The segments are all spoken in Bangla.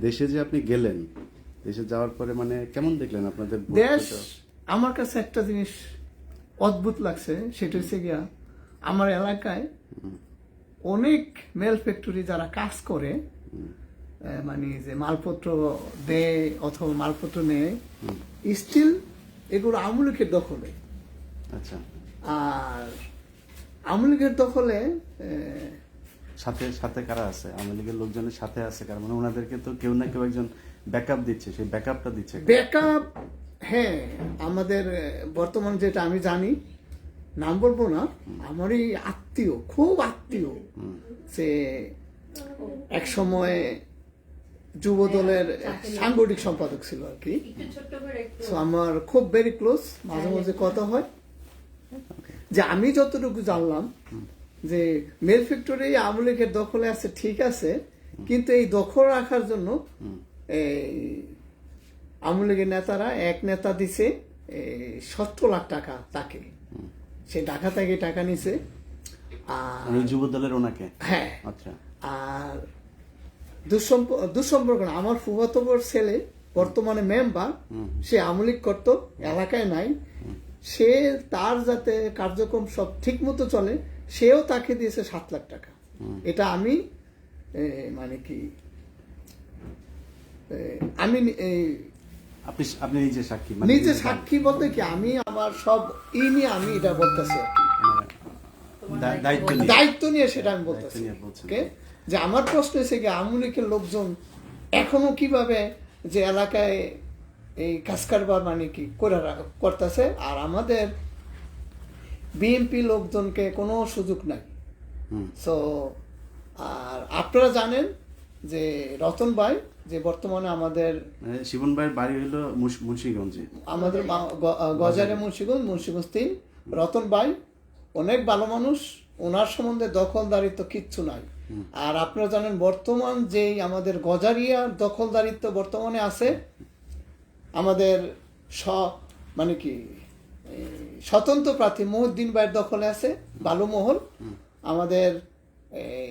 দেশে যে আপনি গেলেন দেশে যাওয়ার পরে মানে কেমন দেখলেন আপনাদের দেশ আমার কাছে একটা জিনিস অদ্ভুত লাগছে সেটা হচ্ছে গিয়া আমার এলাকায় অনেক মেল ফ্যাক্টরি যারা কাজ করে মানে যে মালপত্র দেয় অথবা মালপত্র নেয় স্টিল এগুলো আমুলিকের দখলে। আচ্ছা। আর আমুলিকের দখলে সাথে সাথে কারা আছে? আওয়ামী লীগের লোকজনের সাথে আছে কারণ মানে ওনাদেরকে তো কেউ না কেউ একজন ব্যাকআপ দিচ্ছে সেই ব্যাকআপটা দিচ্ছে ব্যাকআপ হ্যাঁ আমাদের বর্তমান যেটা আমি জানি নাম বলব না আমারই আত্মীয় খুব আত্মীয় সে এক সময় যুব দলের সাংগঠনিক সম্পাদক ছিল আর কি। So, আমার খুব ভেরি ক্লোজ মাঝে মাঝে কথা হয়। যে আমি যতটুকু জানলাম যে মেল ফ্যাক্টরি আওয়ামী লীগের দখলে আছে ঠিক আছে কিন্তু এই দখল রাখার জন্য এই আওয়ামী লীগের নেতারা এক নেতা দিছে সত্তর লাখ টাকা তাকে। সে ঢাকা থেকে টাকা নিছে আর যুব দলের ওনাকে? হ্যাঁ। আচ্ছা। আর দুঃসম্প- দুঃসম্পর্ক আমার ফুফাতো ছেলে বর্তমানে মেম্বার সে আমলিক করতো এলাকায় নাই। সে তার যাতে কার্যক্রম সব ঠিক মতো চলে সেও তাকে দিয়েছে সাত লাখ টাকা। এটা আমি মানে কি আমি আপনি আপনি নিজে সাক্ষী মানে নিজে সাক্ষী বলতে কি আমি আমার সব ই নিয়ে আমি এটা বলতেছি দা- দায়িত্ব নিয়ে। সেটা আমি বলতেছি? যে আমার প্রশ্ন হচ্ছে কি আওয়ামী লীগের লোকজন এখনও কীভাবে যে এলাকায় এই কাজ কারবার মানে কি করে করতেছে আর আমাদের বিএনপি লোকজনকে কোনো সুযোগ নাই। সো আর আপনারা জানেন যে রতন ভাই যে বর্তমানে আমাদের শিবন ভাইয়ের বাড়ি হলো মুন্স- মুন্সিগঞ্জে। আমাদের গজারে মুন্সিগঞ্জ মুন্সিগঞ্জ তিন। রতন ভাই অনেক ভালো মানুষ ওনার সম্বন্ধে দখলদারিত্ব কিচ্ছু নাই। আর আপনারা জানেন বর্তমান যেই আমাদের গজারিয়ার দখলদারিত্ব বর্তমানে আছে আমাদের স মানে কি স্বতন্ত্র প্রার্থী মহুদ্দিন ভাইয়ের দখলে আছে বালুমহল আমাদের এই,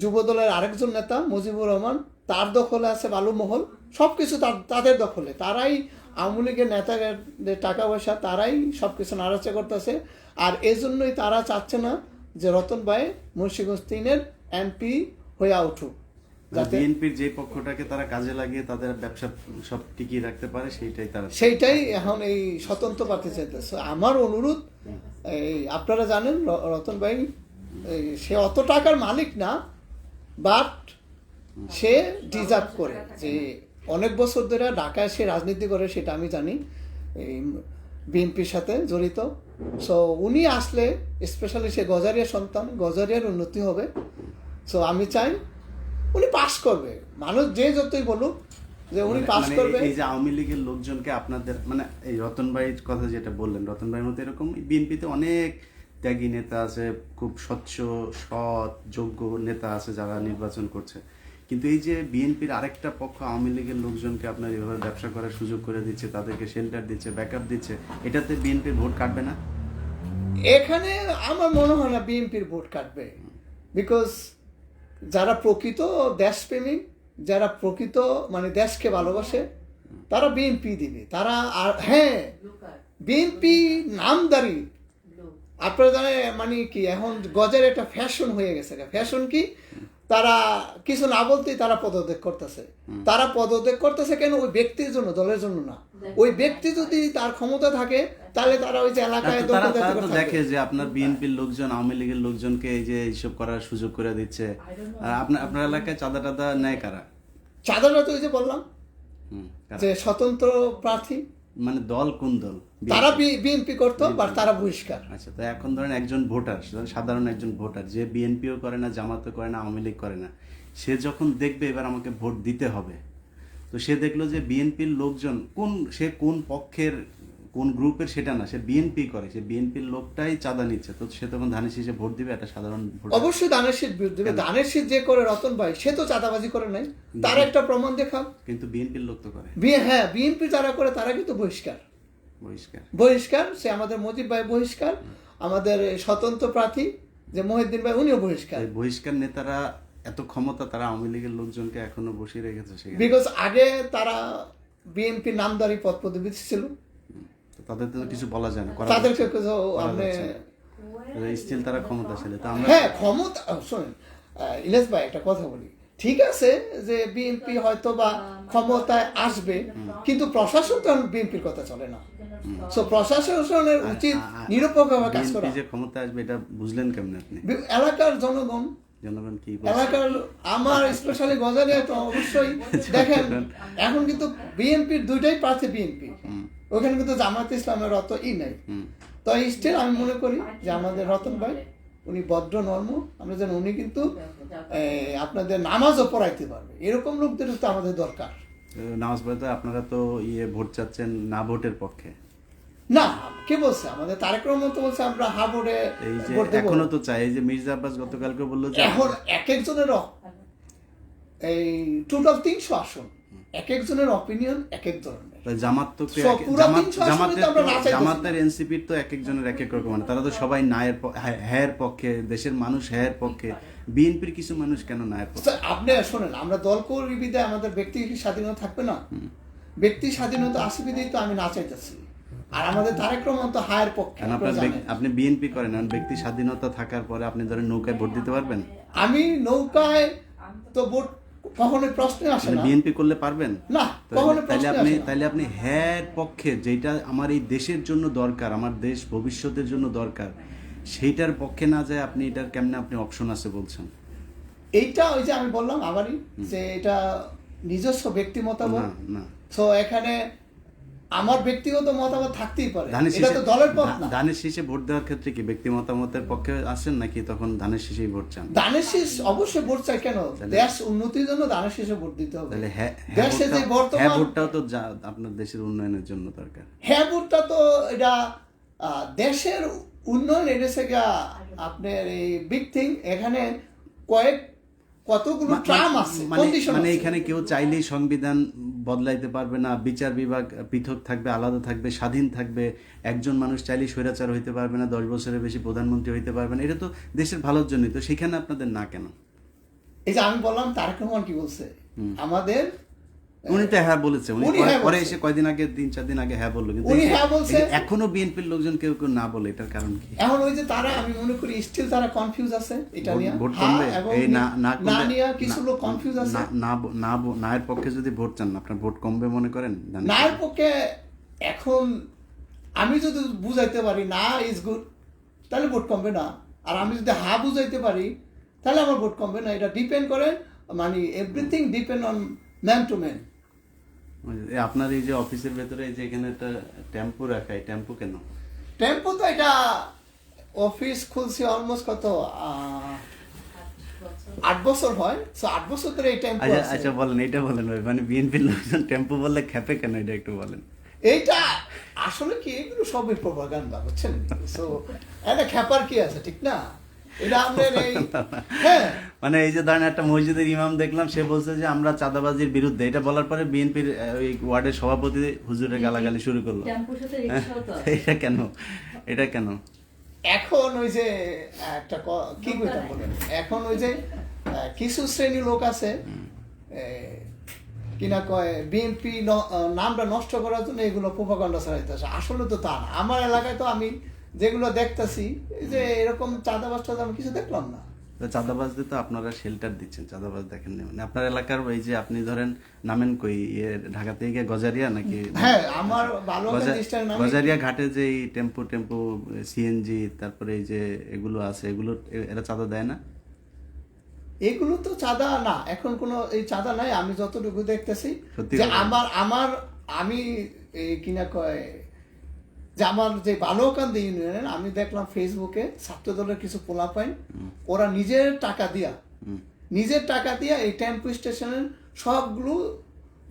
যুব আরেকজন নেতা মুজিবুর রহমান তার দখলে আছে বালুমহল সব কিছু তাদের দখলে। তারাই আওয়ামী লীগের নেতাদের টাকা পয়সা তারাই সব কিছু নাড়াচা করতেছে। আর এজন্যই তারা চাচ্ছে না যে রতন ভাই মুন্সিগঞ্জ তিনের এমপি হয়ে উঠুক। বিএনপির যে পক্ষটাকে তারা কাজে লাগিয়ে তাদের ব্যবসা সব টিকিয়ে রাখতে পারে সেইটাই তারা সেইটাই এখন এই স্বতন্ত্র প্রার্থী চাইতেছে। আমার অনুরোধ এই আপনারা জানেন রতন ভাই সে অত টাকার মালিক না বাট সে ডিজার্ভ করে। যে অনেক বছর ধরে ঢাকায় সে রাজনীতি করে সেটা আমি জানি। এই বিএনপির সাথে জড়িত। সো উনি আসলে স্পেশালি সে গজারিয়া সন্তান গজারিয়ার উন্নতি হবে। সো আমি চাই উনি পাশ করবে। মানুষ যে যতই বলুক যে উনি মানে- পাশ মানে করবে। এই যে আওয়ামী লীগের লোকজনকে আপনাদের মানে এই রতন ভাইয়ের কথা যেটা বললেন রতন ভাইয়ের মতো এরকম বিএনপিতে অনেক ত্যাগী নেতা আছে খুব স্বচ্ছ সৎ যোগ্য নেতা আছে যারা নির্বাচন করছে। কিন্তু এই যে বিএনপির আরেকটা পক্ষ আওয়ামী লীগের লোকজনকে আপনার এভাবে ব্যবসা করার সুযোগ করে দিচ্ছে তাদেরকে শেল্টার দিচ্ছে ব্যাকআপ দিচ্ছে এটাতে বিএনপির ভোট কাটবে না? এখানে আমার মনে হয় না বিএনপির ভোট কাটবে। বিকজ যারা প্রকৃত দেশপ্রেমী যারা প্রকৃত মানে দেশকে ভালোবাসে তারা বিএনপি দিবে। তারা আর হ্যাঁ বিএনপি নামদারি। আপনারা জানেন মানে কি এখন গজের একটা ফ্যাশন হয়ে গেছে। ফ্যাশন কি? তারা কিছু না বলতেই তারা পদত্যাগ করতেছে। তারা পদত্যাগ করতেছে কেন? ওই ব্যক্তির জন্য দলের জন্য না। ওই ব্যক্তি যদি তার ক্ষমতা থাকে তাহলে তারা ওই যে এলাকায় দেখে যে আপনার বিএনপির লোকজন আওয়ামী লীগের লোকজনকে এই যে এইসব করার সুযোগ করে দিচ্ছে। আর আপনার আপনার এলাকায় চাঁদা টাদা নেয় কারা? চাঁদাটা তো ওই যে বললাম যে স্বতন্ত্র প্রার্থী। মানে দল কোন দল? তারা বিএনপি করতো বা তারা বহিষ্কার। আচ্ছা তো এখন ধরেন একজন ভোটার সাধারণ একজন ভোটার যে বিএনপিও করে না জামাতও করে না আওয়ামী লীগ করে না সে যখন দেখবে এবার আমাকে ভোট দিতে হবে তো সে দেখল যে বিএনপির লোকজন কোন সে কোন পক্ষের কোন গ্রুপের সেটা না সে বিএনপি করে সে বিএনপির লোকটাই চাঁদা নিচ্ছে। তো সে তখন ধানের শীষে ভোট দিবে একটা সাধারণ অবশ্যই ধানের শীত বিরুদ্ধে দানের শীত যে করে রতন ভাই সে তো চাঁদাবাজি করে নাই। তার একটা প্রমাণ দেখাও। কিন্তু বিএনপির লোক তো করে। হ্যাঁ বিএনপি যারা করে তারা কিন্তু বহিষ্কার। বহিষ্কার। বহিষ্কার সে আমাদের মজিব ভাই বহিষ্কার আমাদের স্বতন্ত্র প্রার্থী যে মহিউদ্দিন ভাই উনিও বহিষ্কার। বহিষ্কার নেতারা এত ক্ষমতা তারা আওয়ামী লীগের লোকজনকে এখনও বসিয়ে রেখেছে বিকজ আগে তারা বিএনপি নামদারি পদ পদবি ছিল। তাদের তো কিছু বলা যায় না তাদেরকে আপনি স্টিল তারা ক্ষমতাশালী তো আমরা হ্যাঁ ক্ষমতা শোনেন আহ, ভাই একটা কথা বলি। ঠিক আছে যে বিএনপি হয়তো বা ক্ষমতায় আসবে কিন্তু প্রশাসন তো বিএনপির কথা চলে না। সো প্রশাসনের উচিত নিরপেক্ষভাবে কাজ করা। যে ক্ষমতা আসবে এটা বুঝলেন কেমনে আপনি? এলাকার জনগণ জনগণ কি এলাকার আমার স্পেশালি গজারিয়া তো অবশ্যই দেখেন এখন কিন্তু বিএনপির দুইটাই প্রার্থী বিএনপি। ওখানে কিন্তু জামাত ইসলামের অত ই নাই। তো স্টিল আমি মনে করি যে আমাদের রতন ভাই উনি ভদ্র নর্ম আমরা যেন উনি কিন্তু আপনাদের নামাজও পড়াইতে পারবে। এরকম লোকদের তো আমাদের দরকার। নামাজ পড়ে আপনারা তো ইয়ে ভোট চাচ্ছেন না ভোটের পক্ষে। না কে বলছে? আমাদের তারেক রহমান তো বলছে আমরা হাবোর্ডে এই যে ভোট এখনও তো চাই যে মির্জা আব্বাস গতকালকে বলল যে এখন এক একজনের অ- এই টোটাল তিনশো আসন। এক একজনের অপিনিয়ন এক এক ধরনের। জামাত তো জামাতের এনসিপির তো এক একজনের এক এক রকম মানে তারা তো সবাই নায়ের হ্যাঁ- পক্ষে দেশের মানুষ পক্ষে। বিএনপির কিছু মানুষ কেন নায়ের পক্ষে? আপনি শোনেন আমরা দল করি বিদায় আমাদের ব্যক্তি স্বাধীনতা থাকবে না? ব্যক্তি স্বাধীনতা বিদায় তো আমি না চাইতেছি আর আমাদের তারেক রহমান তো হায়ের পক্ষে আপনি বিএনপি করেন ব্যক্তি স্বাধীনতা থাকার পরে আপনি ধরেন নৌকায় ভোট দিতে পারবেন? আমি নৌকায় তো ভোট প্রশ্নে আসে না। বিএনপি করলে পারবেন? না কখনো তাহলে আপনি তাহলে আপনি হ্যাঁ পক্ষে যেটা আমার এই দেশের জন্য দরকার আমার দেশ ভবিষ্যতের জন্য দরকার সেইটার পক্ষে না যায় আপনি এটার কেমনে আপনি অপশন আছে বলছেন? এইটা ওই যে আমি বললাম আবারই যে এটা নিজস্ব ব্যক্তি মতামত না না। তো এখানে আমার ব্যক্তিগত মতামত থাকতেই পারে। ধানের এটা তো দলের পথ না। ধানের শীষে ভোট দেওয়ার ক্ষেত্রে কি ব্যক্তি মতামতের পক্ষে আছেন নাকি তখন ধানের শীষেই ভোট চান? দানের শীষ অবশ্যই ভোট চাই কেন? দেশ উন্নতির জন্য ধানের শীষে ভোট দিতে হবে। তাহলে হ্যাঁ হ্যাঁ দেশে যে বর্তমান- হ্যাঁ ভোটটাও তো আপনার দেশের উন্নয়নের জন্য দরকার। হ্যাঁ ভোটটা তো এটা দেশের উন্নয়ন এনেছে গা আপনার এই বিগ থিং এখানে কয়েক কতগুলো ট্রাম আছে মানে মানে এখানে কেউ চাইলেই সংবিধান বদলাইতে পারবে না বিচার বিভাগ পৃথক থাকবে আলাদা থাকবে স্বাধীন থাকবে একজন মানুষ চাইলেই স্বৈরাচার হইতে পারবে না দশ বছরের বেশি প্রধানমন্ত্রী হইতে পারবে না এটা তো দেশের ভালোর জন্যই তো সেখানে আপনাদের না কেন? এই যে আমি বললাম তারেক রহমান কি বলছে? আমাদের উনি তো হ্যাঁ বলেছে উনি পরে- হ্যাঁ পরে। এসে কয়দিন আগে তিন চার দিন আগে হ্যাঁ বলল কিন্তু উনি হ্যাঁ বলছে। এখনও বিএনপির লোকজন কেউ কেউ না বলে এটার কারণ কি? এখন ওই যে তারা আমি মনে করি স্টিল তারা কনফিউজ আছে এটা নিয়ে। ভোট হ্যাঁ, কমবে এই না না না নিয়ে কিছু লোক কনফিউজ আছে। না- না না এর পক্ষে যদি ভোট চান আপনার ভোট কমবে মনে করেন? জানেন? নায়ের পক্ষে এখন আমি যদি বুঝাইতে পারি না ইজ গুড তাহলে ভোট কমবে না। আর আমি যদি হা বুঝাইতে পারি তাহলে আমার ভোট কমবে না। এটা ডিপেন্ড করে মানে everything depend on man to man আপনার এই যে অফিসের ভেতরে এই যে এখানে একটা টেম্পু রাখা এই টেম্পু কেন? টেম্পো তো এটা অফিস খুলছি অলমোস্ট কত আট বছর হয়। সো আট বছর ধরে এই টেম্পো আচ্ছা আচ্ছা বলেন এটা বলেন ভাই। মানে বিএনপির লোকজন টেম্পু বললে খেপে কেন? এটা একটু বলেন। এইটা আসলে কি এগুলো সবই প্রভাগান্ডা বুঝছেন? সো এটা খ্যাপার কি আছে ঠিক না? হ্যাঁ মানে এই যে ধরেন একটা মসজিদের ইমাম দেখলাম সে বলছে যে আমরা চাঁদাবাজির বিরুদ্ধে। এটা বলার পরে বিএনপির ওই ওয়ার্ডের সভাপতি হুজুরের গালাগালি শুরু করল। আছে। এটা কেন? এটা কেন? এখন ওই যে একটা কি কইতা বলেন? এখন ওই যে কিছু শ্রেণি লোক আছে কিনা কয় বিএনপি নামটা নষ্ট করার জন্য এগুলো প্রভাকাণ্ড ছড়াইতেছে আসলে তো তা না। আমার এলাকায় তো আমি যেগুলো দেখতাছি যে এরকম চাঁদাবাজ টাদা আমি কিছু দেখলাম না। তো চাঁদাবাজদের তো আপনারা শেল্টার দিচ্ছেন চাঁদাবাজ দেখেন মানে আপনার এলাকার এই যে আপনি ধরেন নামেন কই ইয়ে ঢাকা থেকে গিয়ে গজারিয়া নাকি? হ্যাঁ আমার ভালো গজারিয়া ঘাটে যে এই টেম্পো টেম্পো সিএনজি তারপরে এই যে এগুলো আছে এগুলো এরা চাঁদা দেয় না? এগুলো তো চাঁদা না এখন কোনো এই চাঁদা নাই আমি যতটুকু দেখতেছি যে আমার আমার আমি কিনা কয় যে আমার যে বালুকান্দি ইউনিয়নের আমি দেখলাম ফেসবুকে ছাত্র দলের কিছু পোলা পাইন ওরা নিজের টাকা দিয়া নিজের টাকা দিয়া এই টেম্পো স্টেশনের সবগুলো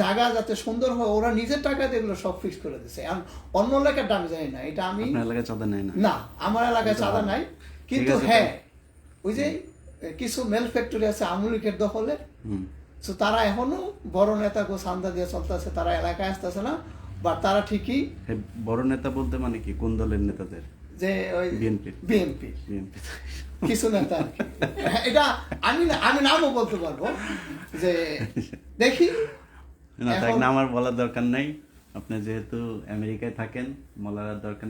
জায়গা যাতে সুন্দর হয় ওরা নিজের টাকা দিয়ে এগুলো সব ফিক্স করে দিছে। এখন অন্য এলাকার দাম জানি না এটা আমি এলাকায় চাঁদা নেয় না? না আমার এলাকায় চাঁদা নাই। কিন্তু হ্যাঁ ওই যে কিছু মেল ফ্যাক্টরি আছে আমুলিকের দখলে। তো তারা এখনও বড় নেতা গো সান্দা দিয়ে চলতেছে তারা এলাকায় আসতেছে না। বা তারা ঠিকই বড় নেতা বলতে মানে কি? কোন দলের নেতাদের? যে ওই বিএনপি বিএনপি বিএনপি কিছু নেতা আর কি। এটা আমি আমি নামও বলতে পারব যে দেখি। না থাক এখন- না আমার বলার দরকার নাই। আপনি যেহেতু আমেরিকায় থাকেন বলার দরকার